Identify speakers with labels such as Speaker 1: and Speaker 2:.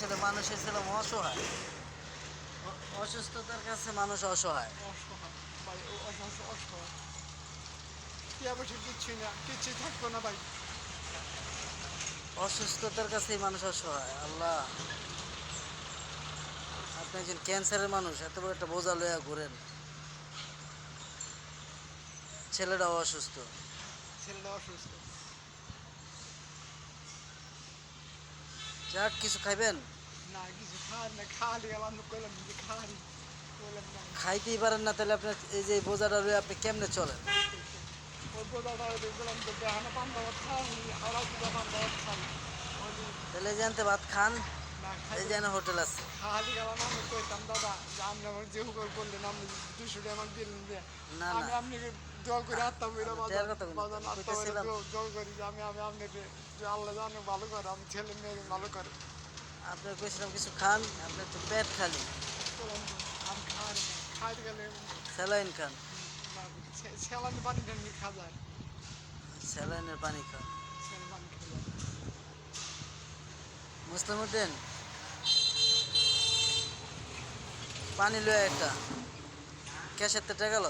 Speaker 1: আসলে মানুষের ছিলাম অসহায়। অসুস্থতার কাছে মানুষ অসহায়।
Speaker 2: অসহায় টিয়া বসে কিচ্ছুই না কিচ্ছুই থাকব না ভাই
Speaker 1: অসুস্থতার কাছেই মানুষ অসহায়, আল্লাহ। আপনি একজন ক্যান্সারের মানুষ, এত বড় একটা বোঝা লইয়া ঘুরেন। ছেলেটাও অসুস্থ।
Speaker 2: ছেলেটা অসুস্থ।
Speaker 1: যাক কিছু খাইবেন?
Speaker 2: না কিছু খাওয়ার না খালি আমার কইলাম যে না।
Speaker 1: খাইতেই পারেন না তাহলে আপনার এই যে বোঝাটা রয়ে আপনি কেমনে চলেন? তাহলে জানতে ভাত খান। এই যেন হোটেল আছে।
Speaker 2: খালি গেলাম আমি কইতাম দাদা যে আপনি আমার যে হুকুর করলেন আপনি দুশো টাকা আমাকে দিলেন যে আমি আপনাকে দোয়া করে
Speaker 1: কথা বলিনি।
Speaker 2: আত্মা বেরো
Speaker 1: কইতেছিলাম।
Speaker 2: দোয়া করি যে আমি আমি আপনাকে যে আল্লাহ জানে ভালো করে আমি ছেলে মেয়ে ভালো করে।
Speaker 1: আপনার কইছিলাম কিছু খান আপনার তো পেট খালি।
Speaker 2: আমি খাই না খাইতে গেলে
Speaker 1: স্যালাইন খান।
Speaker 2: ছেলানি পানি টানি খা যায়
Speaker 1: স্যালাইনের পানি খান
Speaker 2: ছেলে পানি খা যায়
Speaker 1: মুসলিম উদ্দিন পানি লয়ে একটা। ক্যাশের তেটে গেল